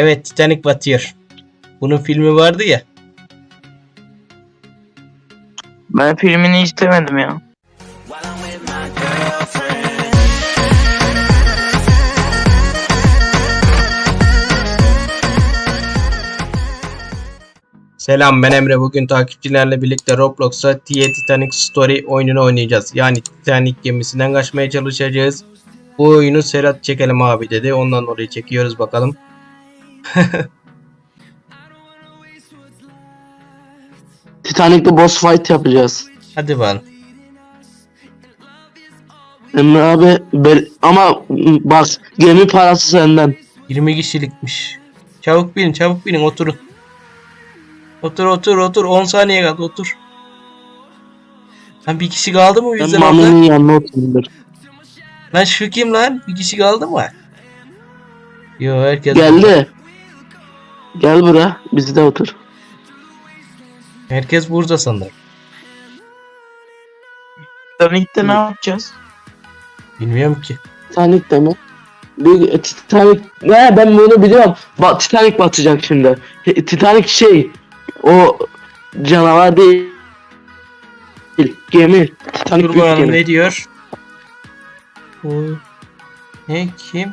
Evet Titanic batıyor. Bunun filmi vardı ya. Ben filmini istemedim ya. Selam ben Emre. Bugün takipçilerle birlikte Roblox'a TIE Titanic Story oyununu oynayacağız. Yani Titanic gemisinden kaçmaya çalışacağız. Bu oyunu Serhat çekelim abi dedi. Ondan oraya çekiyoruz bakalım. Titanic'te boss fight yapacağız. Hadi bakalım. Emre abi bel- ama bak gemi parası senden. 20 kişilikmiş. Çabuk binin çabuk binin oturun. Otur otur otur 10 saniye kaldı otur. Lan bir kişi kaldı mı Ben bizden orada? Mami'nin yanına oturuyor. Lan şu kim lan? Bir kişi kaldı mı? Yo herkes Geldi. Gel bura bizde otur. Herkes burada sanırım. Titanic'te ne yapacağız? Bilmiyorum ki. Titanic mi? Bir Titanic ne ben bunu biliyorum. Bak Titanic batacak şimdi. Titanic şey o canavar değil. Gemi. Titanic Dur gemi. ne diyor? Bu ne kim?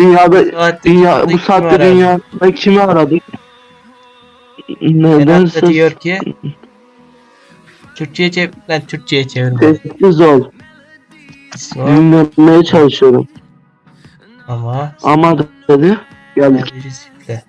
Dünyada Saatte dünya bu saatte aradı? dünyada kimi aradık? Da Nedense diyor ki Türkçe'ye çevir lan Türkçe'ye çevirme. sessiz ol. Dinlemeye çalışıyorum. ama Ama dedi geldik. sadece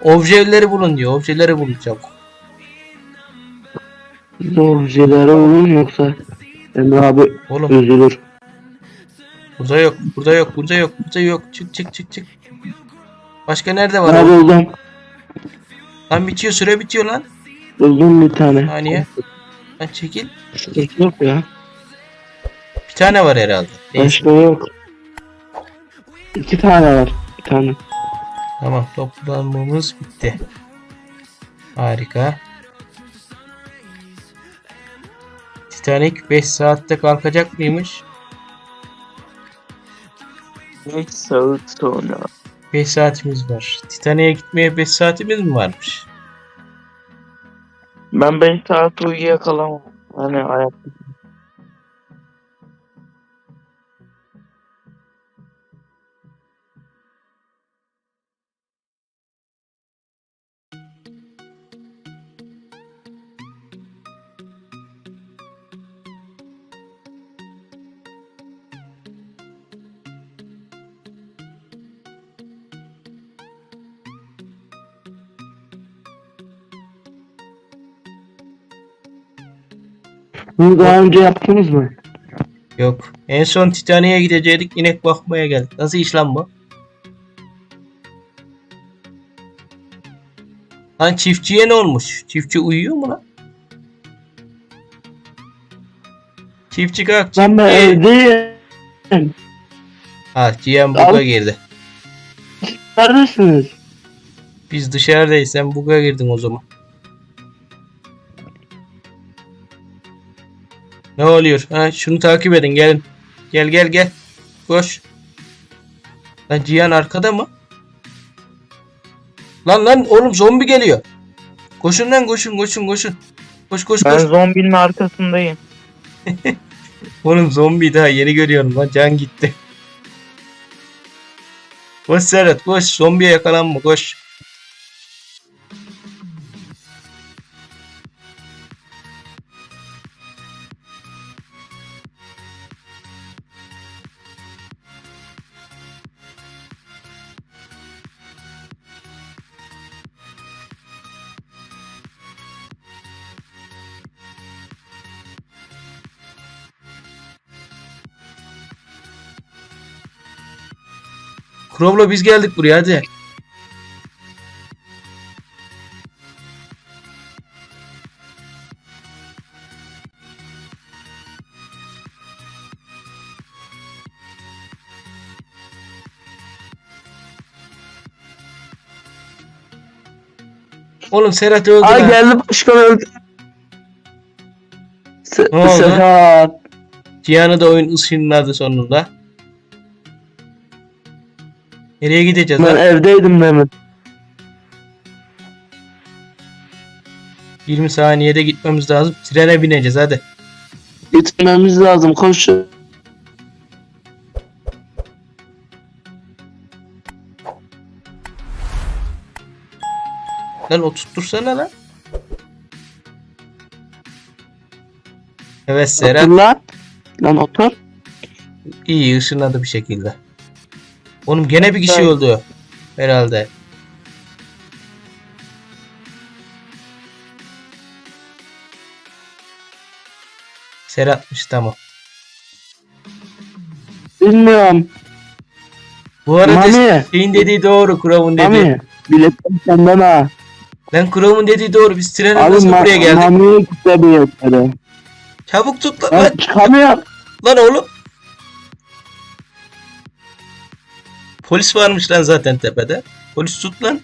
Objeleri bulun diyor. Objeleri bulun şeyler olur mu yoksa Emre abi Oğlum üzülür. burada yok. Burada yok. Burada yok. Burada yok. Çık çık çık çık. Başka nerede var? Oğlum? buldum. Lan bitiyor süre bitiyor lan. Buldum bir tane. Saniye. Lan çekil. Yok ya. Bir tane var herhalde. Başka yok. İki tane var. Bir tane. Tamam toplanmamız bitti. Harika. Titanic 5 saatte kalkacak mıymış? 5 saat sonra. 5 saatimiz var. Titanic'e gitmeye 5 saatimiz mi varmış? Ben 5 saat uyuyakalamam. Hani ayak. Bunu daha önce yaptınız mı? Yok. En son Titanic'e gidecektik. inek bakmaya geldik. Nasıl iş lan bu? Lan çiftçiye ne olmuş? Çiftçi uyuyor mu lan? Çiftçi kalk. Ben çiftçi. evdeyim. Ha Cihan buga girdi. Neredesiniz? Biz dışarıdayız. Sen buga girdin o zaman. Ne oluyor? Ha şunu takip edin gelin. Gel gel gel. Koş. Lan Cihan arkada mı? Lan lan oğlum zombi geliyor. Koşun lan koşun koşun koşun. Koş koş Ben koş. zombinin arkasındayım. Oğlum zombi daha yeni görüyorum lan can gitti. Koş Serhat koş zombiye yakalanma koş. Crow'la biz geldik buraya hadi. Oğlum Serhat öldü Ay geldi başkan öldü. Se-? Serhat. Cihan'ı da oyun ışınladı sonunda. Nereye gideceğiz Ben lan? evdeydim demin. 20 saniyede gitmemiz lazım. Trene bineceğiz hadi. Gitmemiz lazım koş. Lan oturtursana lan. Evet Serhat Otur lan. Lan otur. iyi ışınladı bir şekilde. Oğlum gene bir kişi Evet. öldü. Herhalde. Serhat'mış tamam. Bilmiyorum. Bu arada Mami. şeyin dediği doğru. Kurav'un dediği. Mami. Biletim senden ha. Lan Kurav'un dediği doğru. Biz trene Abi nasıl ma- buraya geldik? Mami'ye gidebiliyor seni. Çabuk tut lan. Ben çıkamıyorum. lan oğlum. Polis varmış lan zaten tepede. Polis tut lan.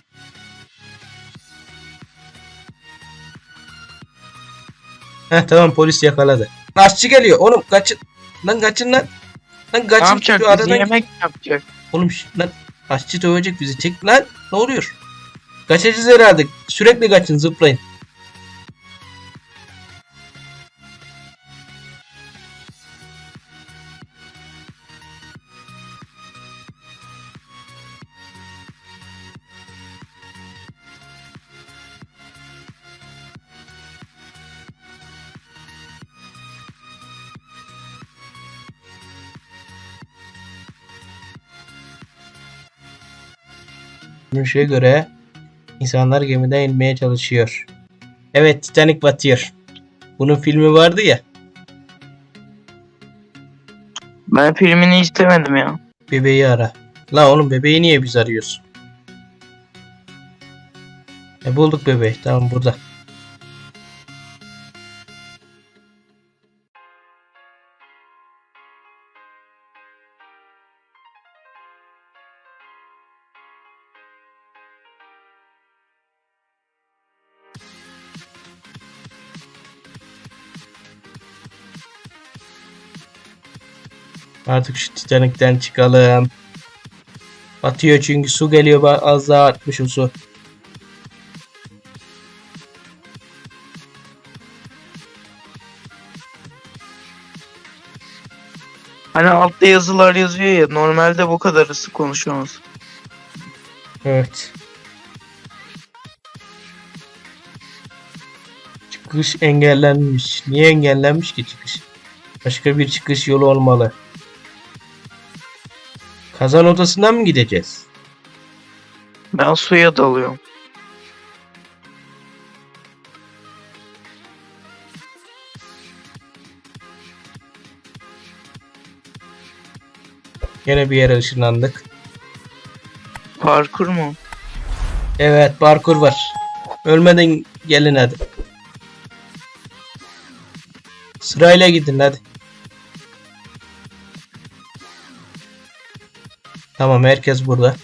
Heh tamam polis yakaladı. Aşçı geliyor oğlum kaçın. Lan kaçın lan. Lan Ne kaçın yapacak? şu Bizi aradan. yemek yapacak. Oğlum lan aşçı dövecek bizi. Çek lan. Ne oluyor? Kaçacağız herhalde. Sürekli kaçın zıplayın. Görünüşe göre insanlar gemiden inmeye çalışıyor. Evet Titanic batıyor. Bunun filmi vardı ya. Ben filmini istemedim ya. Bebeği ara. La oğlum bebeği niye biz arıyoruz? E bulduk bebeği. Tamam burada. Artık şu Titanic'ten çıkalım. Batıyor çünkü su geliyor az daha artmış o su. Hani altta yazılar yazıyor ya. Normalde bu kadar hızlı konuşuyoruz. Evet. Çıkış engellenmiş. Niye engellenmiş ki çıkış? Başka bir çıkış yolu olmalı. Kazan odasından mı gideceğiz? Ben suya dalıyorum. Yine bir yere ışınlandık. Parkur mu? Evet parkur var. Ölmeden gelin hadi. Sırayla gidin hadi. Tamam herkes burada.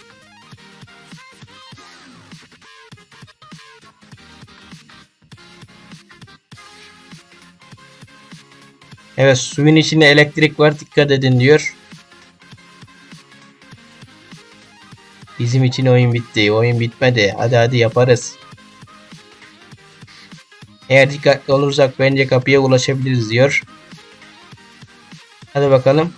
Evet suyun içinde elektrik var dikkat edin diyor. Bizim için oyun bitti. Oyun bitmedi. Hadi hadi yaparız. Eğer dikkatli olursak bence kapıya ulaşabiliriz diyor. Hadi bakalım.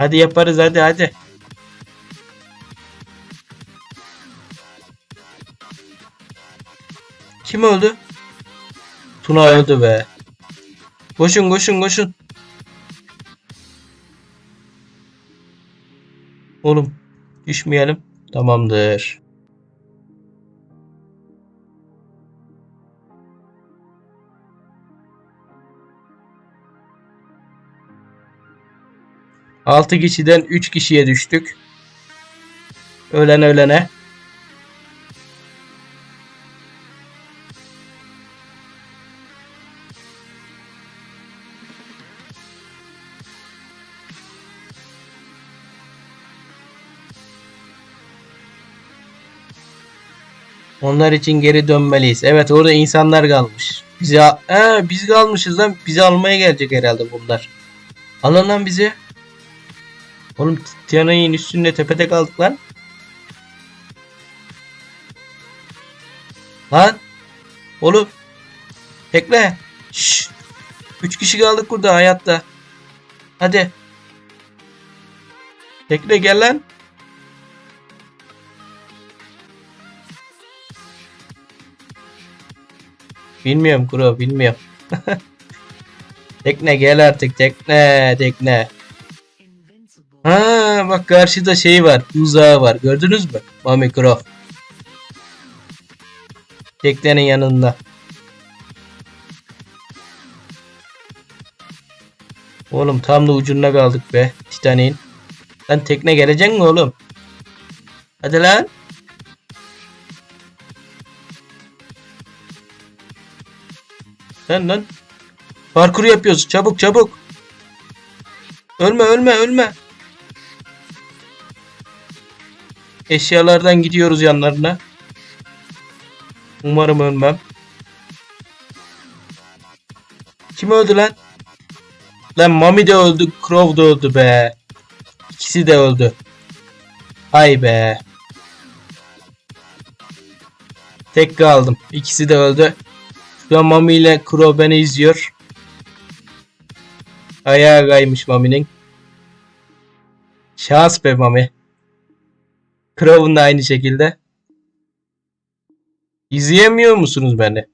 Hadi yaparız hadi hadi. Kim öldü? Tuna öldü be. Koşun koşun koşun. Oğlum düşmeyelim. Tamamdır. 6 kişiden 3 kişiye düştük. Ölen ölene. Onlar için geri dönmeliyiz. Evet orada insanlar kalmış. Bizi He, biz kalmışız lan. Bizi almaya gelecek herhalde bunlar. Alın lan bizi. Oğlum Tiana'nın üstünde tepede kaldık lan. Lan. Oğlum. Bekle. Şşş. Üç kişi kaldık burada hayatta. Hadi. Bekle gel lan. Bilmiyorum Kuro bilmiyorum. tekne gel artık tekne tekne. Ha bak karşıda şey var uzağı var gördünüz mü? Mami Kuro. Teknenin yanında. Oğlum tam da ucunda kaldık be Titanik'in. Lan tekne gelecek mi oğlum? Hadi lan. Lan lan. Parkur yapıyoruz. Çabuk çabuk. Ölme ölme ölme. Eşyalardan gidiyoruz yanlarına. Umarım ölmem. Kim öldü lan? Lan Mami de öldü, Crow da öldü be. İkisi de öldü. Ay be. Tek kaldım. İkisi de öldü. Şu an Mami ile Crow beni izliyor. Ayağa kaymış Mami'nin. Şans be Mami. Crow'un da aynı şekilde. İzleyemiyor musunuz beni?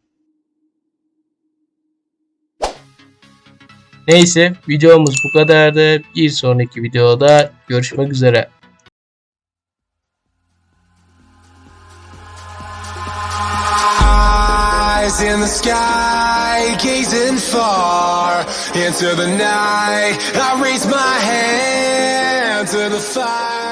Neyse videomuz bu kadardı. Bir sonraki videoda görüşmek üzere. Eyes in the sky, gazing far into the night. I raise my hand to the fire.